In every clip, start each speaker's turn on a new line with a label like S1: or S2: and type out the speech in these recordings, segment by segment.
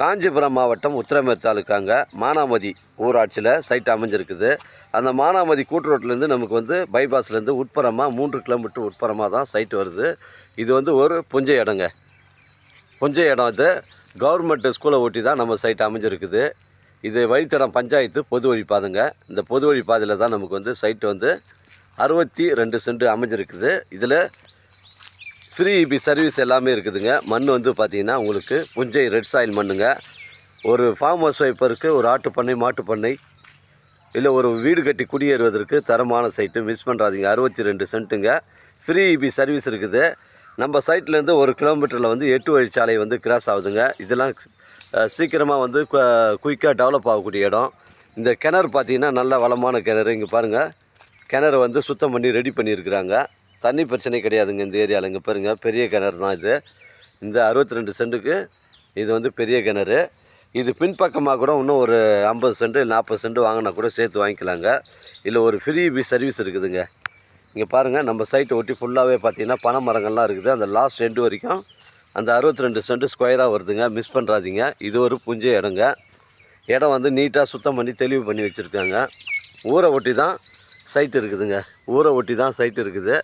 S1: காஞ்சிபுரம் மாவட்டம் உத்திரமேர் தாலுக்காங்க. மானாமதி ஊராட்சியில் சைட் அமைஞ்சிருக்குது. அந்த மானாமதி கூட்டுரோட்டிலேருந்து நமக்கு வந்து பைபாஸ்லேருந்து உட்புறமாக மூன்று கிலோமீட்டர் உட்புறமாக தான் சைட் வருது. இது வந்து ஒரு புஞ்சை இடங்க. புஞ்ச இடம் இது கவர்மெண்ட் ஸ்கூலை ஒட்டி தான் நம்ம சைட் அமைஞ்சிருக்குது. இது வழித்தடம் பஞ்சாயத்து பொது வழிப்பாதைங்க இந்த பொது வழிப்பாதையில் தான் நமக்கு வந்து சைட் வந்து அறுபத்தி ரெண்டு சென்ட் அமைஞ்சிருக்குது. இதில் ஃப்ரீ இபி சர்வீஸ் எல்லாமே இருக்குதுங்க. மண் வந்து பார்த்தீங்கன்னா உங்களுக்கு புஞ்சை ரெட் சாயில் மண்ணுங்க. ஒரு ஃபார்ம் ஹவுஸ் வைப்பருக்கு ஒரு ஆட்டு பண்ணை மாட்டு பண்ணை இல்லை ஒரு வீடு கட்டி குடியேறுவதற்கு தரமான சைட்டு மிஸ் பண்ணுறாதீங்க அறுபத்தி ரெண்டு சென்ட்டுங்க ஃப்ரீ இபி சர்வீஸ் இருக்குது. நம்ம சைட்லேருந்து ஒரு கிலோமீட்டரில் வந்து எட்டு வழிச்சாலை வந்து கிராஸ் ஆகுதுங்க. இதெல்லாம் சீக்கிரமாக வந்து குயிக்காக டெவலப் ஆகக்கூடிய இடம். இந்த கிணறு பார்த்தீங்கன்னா நல்ல வளமான கிணறு. இங்கே பாருங்கள் கிணறு வந்து சுத்தம் பண்ணி ரெடி பண்ணியிருக்கிறாங்க. தண்ணி பிரச்சனை கிடையாதுங்க இந்த ஏரியாவில் இங்கே பாருங்கள் பெரிய கிணறு தான் இது. இந்த அறுபத்தி ரெண்டு சென்ட்டுக்கு இது வந்து பெரிய கிணறு. இது பின்பக்கமாக கூட இன்னும் ஒரு ஐம்பது சென்ட்டு நாற்பது சென்ட்டு வாங்கினா கூட சேர்த்து வாங்கிக்கலாங்க. இல்லை ஒரு ஃப்ரீ பி சர்வீஸ் இருக்குதுங்க. இங்கே பாருங்கள் நம்ம சைட்டை ஒட்டி ஃபுல்லாகவே பார்த்தீங்கன்னா பனை மரங்கள்லாம் இருக்குது. அந்த லாஸ்ட் சென்ட் வரைக்கும் அந்த அறுபத்தி ரெண்டு சென்ட் ஸ்கொயராக வருதுங்க. மிஸ் பண்ணுறாதீங்க இது ஒரு புஞ்ச இடங்க. இடம் வந்து நீட்டாக சுத்தம் பண்ணி தெளிவு பண்ணி வச்சுருக்காங்க. ஊரை ஒட்டி தான் சைட் இருக்குதுங்க. ஊரை ஒட்டி தான் சைட் இருக்குது.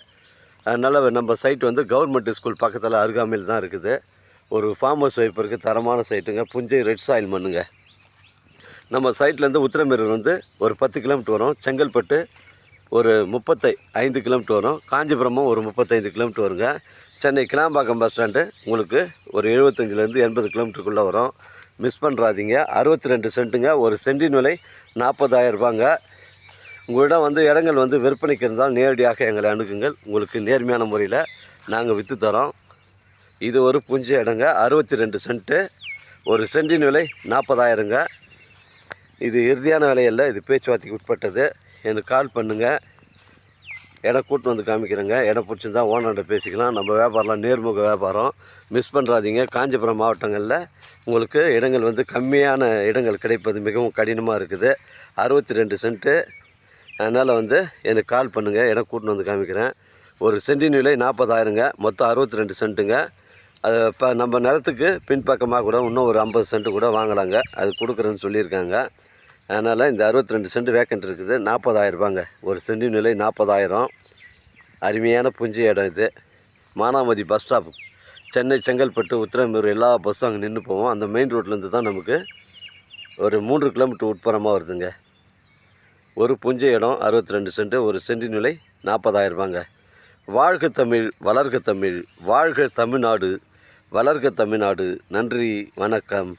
S1: அதனால் நம்ம சைட் வந்து கவர்மெண்ட் ஸ்கூல் பக்கத்தில் அருகாமையில் தான் இருக்குது. ஒரு ஃபார்ம் ஹவுஸ் வைப்பருக்கு தரமான சைட்டுங்க புஞ்சை ரெட் சாயில் மண்ணுங்க. நம்ம சைட்லேருந்து உத்திரமேரூர் வந்து ஒரு பத்து கிலோமீட்டர் வரும். செங்கல்பட்டு ஒரு முப்பத்தை ஐந்து கிலோமீட்டர் வரும். காஞ்சிபுரமும் ஒரு முப்பத்தைந்து கிலோமீட்டர் வருங்க. சென்னை கிளாம்பாக்கம் பஸ் ஸ்டாண்டு உங்களுக்கு ஒரு எழுபத்தஞ்சிலேருந்து எண்பது கிலோமீட்டருக்குள்ளே வரும். மிஸ் பண்ணுறாதீங்க அறுபத்தி ரெண்டு சென்ட்டுங்க ஒரு சென்டின் விலை நாற்பதாயிரம் ரூபாங்க. உங்களிடம் வந்து இடங்கள் வந்து விற்பனைக்கு இருந்தால் நேரடியாக எங்களை அணுகுங்கள். உங்களுக்கு நேர்மையான முறையில் நாங்கள் விற்று தரோம். இது ஒரு புஞ்ச இடங்க. அறுபத்தி ரெண்டு சென்ட்டு ஒரு சென்டின் விலை நாற்பதாயிரங்க. இது இறுதியான விலையல்ல இது பேச்சுவார்த்தைக்கு உட்பட்டது. எனக்கு கால் பண்ணுங்கள் இடம் கூட்டு வந்து காமிக்கிறேங்க. இடம் பிடிச்சிருந்தா ஓனர்கிட்ட பேசிக்கலாம். நம்ம வியாபாரம்லாம் நேர்முக வியாபாரம். மிஸ் பண்ணுறாதீங்க காஞ்சிபுரம் மாவட்டங்களில் உங்களுக்கு இடங்கள் வந்து கம்மியான இடங்கள் கிடைப்பது மிகவும் கடினமாக இருக்குது. அறுபத்தி ரெண்டு சென்ட்டு அதனால் வந்து எனக்கு கால் பண்ணுங்கள் இடம் கூட்டின்னு வந்து காமிக்கிறேன். ஒரு சென்டின் விலை நாற்பதாயிரங்க மொத்தம் அறுபத்தி ரெண்டு சென்ட்டுங்க. அது இப்போ நம்ம நிலத்துக்கு பின்பக்கமாக கூட இன்னும் ஒரு ஐம்பது சென்ட்டு கூட வாங்கலாங்க. அது கொடுக்குறேன்னு சொல்லியிருக்காங்க. அதனால் இந்த அறுபத்தி ரெண்டு சென்ட் வேக்கண்ட் இருக்குது. நாற்பதாயிரரூபாங்க ஒரு சென்டின் விலை நாற்பதாயிரம் அருமையான புஞ்சி இடம் இது. மானாமதி பஸ் ஸ்டாப் சென்னை செங்கல்பட்டு உத்திரமேரூர் எல்லா பஸ்ஸும் அங்கே நின்று போவோம். அந்த மெயின் ரோட்லேருந்து தான் நமக்கு ஒரு மூன்று கிலோமீட்டர் உட்புறமாக வருதுங்க. ஒரு புஞ்சை இடம் அறுபத்தி ரெண்டு சென்ட் ஒரு சென்டின் விலை நாற்பதாயிரரூபாங்க வாழ்க தமிழ் வளர்க தமிழ் வாழ்க தமிழ்நாடு வளர்க தமிழ்நாடு. நன்றி வணக்கம்.